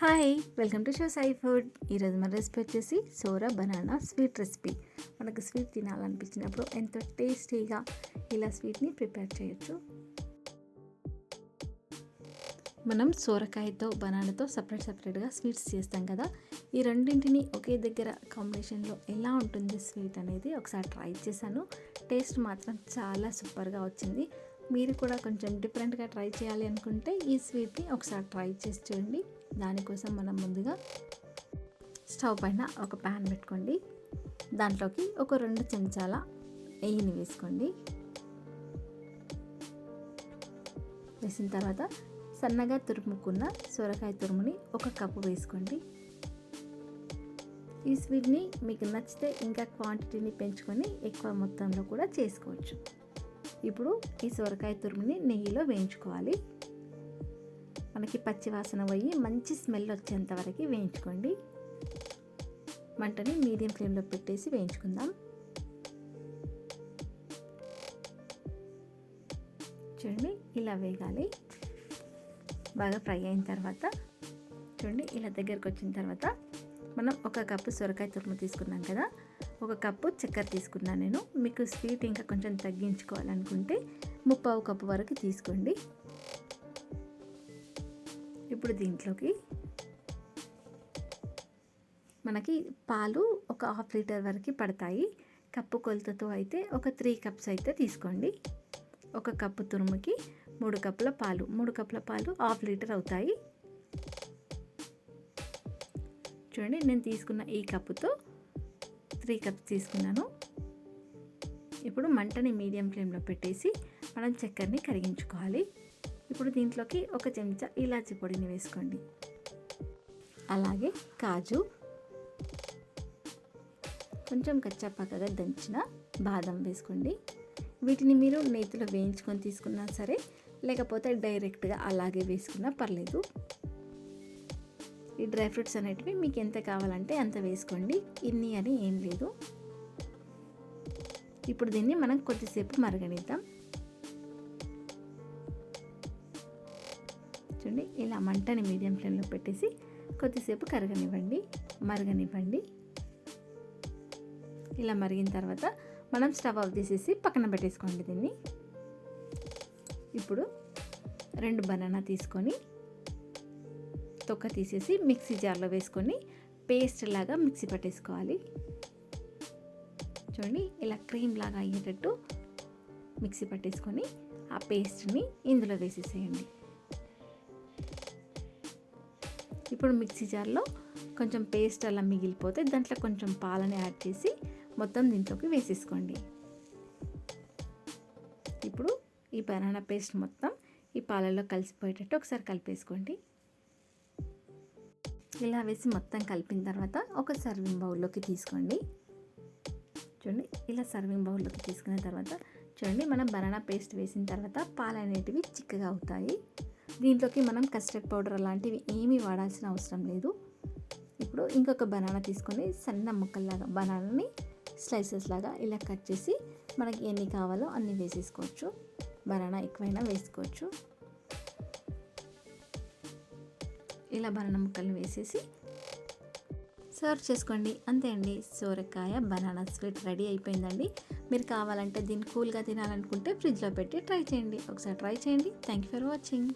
Hi welcome to show Sai food. ఈరోజు మన recipe వచ్చేసి సోరా బనానా స్వీట్ రెసిపీ. మనకు స్వీట్ తినాలనిపించినప్పుడు ఎంతో టేస్టీగా ఇలా స్వీట్ని ప్రిపేర్ చేయొచ్చు. మనం సోరకాయతో బనానాతో సపరేట్ సపరేట్గా స్వీట్స్ చేస్తాం కదా. ఈ రెండింటిని ఒకే దగ్గర కాంబినేషన్లో ఎలా ఉంటుంది స్వీట్ అనేది ఒకసారి ట్రై చేశాను. టేస్ట్ మాత్రం చాలా సూపర్గా వచ్చింది. మీరు కూడా కొంచెం డిఫరెంట్గా ట్రై చేయాలి అనుకుంటే ఈ స్వీట్ని ఒకసారి ట్రై చేసి చూడండి. దానికోసం మనం ముందుగా స్టవ్ పైన ఒక ప్యాన్ పెట్టుకోండి. దాంట్లోకి ఒక రెండు చెంచాల నెయ్యిని వేసుకోండి. వేసిన తర్వాత సన్నగా తురుముకున్న సొరకాయ తురుముని ఒక కప్పు వేసుకోండి. ఈ స్వీట్ని మీకు నచ్చితే ఇంకా క్వాంటిటీని పెంచుకొని ఎక్కువ మొత్తంలో కూడా చేసుకోవచ్చు. ఇప్పుడు ఈ సొరకాయ తురుముని నెయ్యిలో వేయించుకోవాలి. మనకి పచ్చి వాసన పోయి మంచి స్మెల్ వచ్చేంత వరకు వేయించుకోండి. మంటని మీడియం ఫ్లేమ్లో పెట్టేసి వేయించుకుందాం. చూడండి ఇలా వేగాలి. బాగా ఫ్రై అయిన తర్వాత చూడండి ఇలా దగ్గరకు వచ్చిన తర్వాత మనం ఒక కప్పు సొరకాయ తురుము తీసుకున్నాం కదా ఒక కప్పు చక్కెర తీసుకున్నాను నేను. మీకు స్వీట్ ఇంకా కొంచెం తగ్గించుకోవాలనుకుంటే ముప్పావు కప్పు వరకు తీసుకోండి. ఇప్పుడు దీంట్లోకి మనకి పాలు ఒక హాఫ్ లీటర్ వరకు పడతాయి. కప్పు కొలతతో అయితే ఒక త్రీ కప్స్ అయితే తీసుకోండి. ఒక కప్పు తురుముకి మూడు కప్పుల పాలు. మూడు కప్పుల పాలు హాఫ్ లీటర్ అవుతాయి. చూడండి నేను తీసుకున్న ఈ కప్పుతో త్రీ కప్స్ తీసుకున్నాను. ఇప్పుడు మంటని మీడియం ఫ్లేమ్లో పెట్టేసి మనం చక్కెరని కరిగించుకోవాలి. ఇప్పుడు దీంట్లోకి ఒక చెంచా ఇలాచి పొడిని వేసుకోండి. అలాగే కాజు కొంచెం కచ్చాపాకగా దంచిన బాదం వేసుకోండి. వీటిని మీరు నేతిలో వేయించుకొని తీసుకున్నా సరే లేకపోతే డైరెక్ట్గా అలాగే వేసుకున్నా పర్లేదు. ఈ డ్రై ఫ్రూట్స్ అనేటివి మీకు ఎంత కావాలంటే అంత వేసుకోండి. ఇన్ని అని ఏం లేదు. ఇప్పుడు దీన్ని మనం కొద్దిసేపు మరగనిద్దాం. చూడండి ఇలా మంటని మీడియం ఫ్లేమ్లో పెట్టేసి కొద్దిసేపు కరగనివ్వండి. మరగనివ్వండి. ఇలా మరిగిన తర్వాత మనం స్టవ్ ఆఫ్ చేసేసి పక్కన పెట్టేసుకోండి దీన్ని. ఇప్పుడు రెండు బనానా తీసుకొని తొక్క తీసేసి మిక్సీ జార్లో వేసుకొని పేస్ట్ లాగా మిక్సీ పట్టేసుకోవాలి. చూడండి ఇలా క్రీమ్ లాగా అయ్యేటట్టు మిక్సీ పట్టేసుకొని ఆ పేస్ట్ని ఇందులో వేసేసేయండి. ఇప్పుడు మిక్సీ జార్లో కొంచెం పేస్ట్ అలా మిగిలిపోతే దాంట్లో కొంచెం పాలని యాడ్ చేసి మొత్తం దీంట్లోకి వేసేసుకోండి. ఇప్పుడు ఈ బనానా పేస్ట్ మొత్తం ఈ పాలల్లో కలిసిపోయేటట్టు ఒకసారి కలిపేసుకోండి. ఇలా వేసి మొత్తం కలిపిన తర్వాత ఒక సర్వింగ్ బౌల్లోకి తీసుకోండి. చూడండి ఇలా సర్వింగ్ బౌల్లోకి తీసుకున్న తర్వాత చూడండి మనం బనానా పేస్ట్ వేసిన తర్వాత పాలు అనేటివి చిక్కగా అవుతాయి. దీంట్లోకి మనం కస్టర్డ్ పౌడర్ అలాంటివి ఏమీ వాడాల్సిన అవసరం లేదు. ఇప్పుడు ఇంకొక బనానా తీసుకొని సన్న ముక్కల్లాగా బనానాని స్లైసెస్ లాగా ఇలా కట్ చేసి మనకి ఎన్ని కావాలో అన్ని వేసేసుకోవచ్చు. బనానా ఎక్కువైనా వేసుకోవచ్చు. ఇలా బనానా ముక్కలు వేసేసి సర్వ్ చేసుకోండి. అంతే అండి. సోరకాయ బనానా స్వీట్ రెడీ అయిపోయిందండి. మీరు కావాలంటే దీన్ని కూల్గా తినాలనుకుంటే ఫ్రిడ్జ్లో పెట్టి ట్రై చేయండి. ఒకసారి ట్రై చేయండి. Thank you for watching